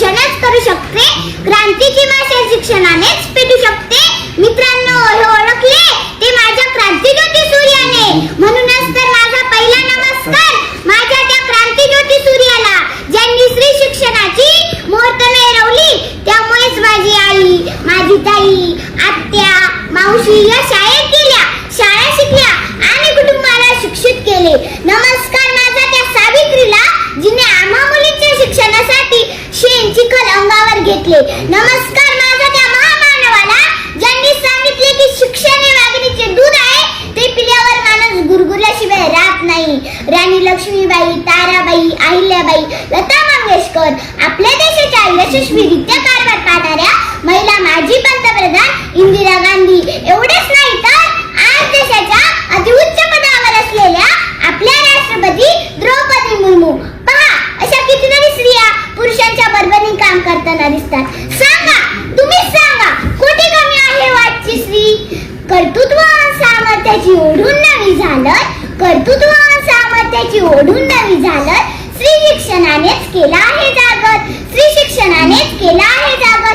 शिक्षणच करू शकते. क्रांतीची भाषा शिक्षणानेच पेटू शकते मित्रांनो हे ओळखले ते माझ्या क्रांतीज्योती सूर्याने म्हणूनच तर माझा पहिला नमस्कार माझ्या त्या क्रांतीज्योती सूर्याला ज्यांनी स्त्री शिक्षणाची मुहूर्त मिळवली त्यामुळेच माझी आई माझी ताई आत्या मावशी या शाळेत गेल्या शाळा शिकल्या आणि कुटुंबाला शिक्षित केले नमस्कार माझा त्या सावित्रीला जिने आम्हा मुलींच्या शिक्षणासाठी शेण चिखल अंगावर घेतले नमस्कार माझा त्या महामानवाला ज्यांनी सांगितले की शिक्षण हे वाघिणीचे दूध आहे ते पिल्यावर माणूस गुरगुरल्याशिवाय राहत नाही। राणी लक्ष्मीबाई ताराबाई अहिल्याबाई लता मंगेशकर आपल्या देशाच्या यशस्वीरित्या कारभार पाहणाऱ्या महिला सामर्थ्याची ओढून नवी झालं कर्तृत्व सामर्थ्याची ओढून नवी झालं स्त्री शिक्षणानेच केला आहे जागर स्त्री शिक्षणानेच केला आहे जागर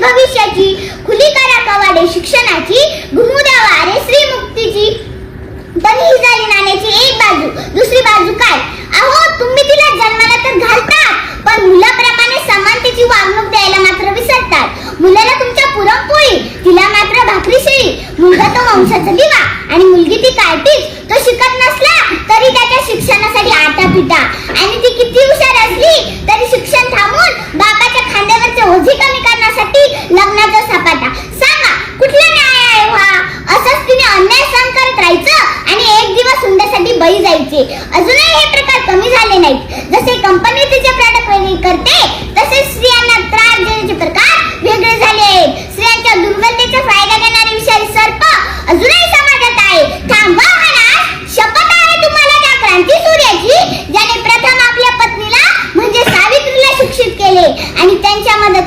भविष्याची खुली करा कवाडे शिक्षणाची घुमू द्या वारे स्त्री मुक्तीची पण ही झाली नाण्याची एक बाजू. दुसरी बाजू काय? अहो तुम्ही तिला जन्माला तर घालता पण मुलाप्रमाणे समानतेची वागणूक द्यायला मात्र विसरतात. मुलाला तुमच्या पुरणपोळी तिला मात्र भाकरी शेळी मुलगा तो वंशाचा दिवा आणि मुलगी ती कार्टीज तो शिकत नसला तरी त्याच्या शिक्षणासाठी आटा पिटा आणि ती किती हुशार असली तरी शिक्षण थांबून बापाच्या खांद्यावरचे ओझे कमी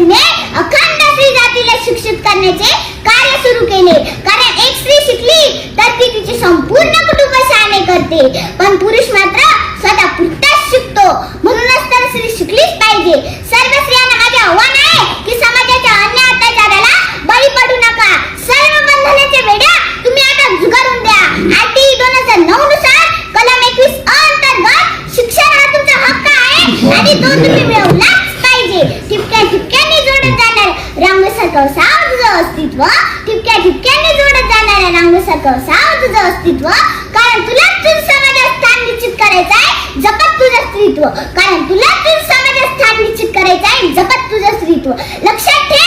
त्यांच्या अखंड स्त्री जातीला शिक्षित करण्याचे कार्य सुरू केले. कारण एक स्त्री शिकली तर ती तिचे संपूर्ण कुटुंब शहाणे करते. पण पुरुष मात्र जाणार रांगसारखं साव तुझं अस्तित्व ठिपक्या ठिपक्याने जोडत जाणाऱ्या रांगसारखं साव तुझं अस्तित्व. कारण तुला तुझं समाजात स्थान निश्चित करायचं आहे जपत तुझं स्त्रीत्व कारण तुला तुझं समाजात स्थान निश्चित करायचं आहे जपत तुझं स्त्रीत्व लक्षात ठेव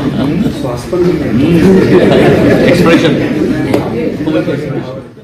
Mm-hmm. expression. Mm-hmm.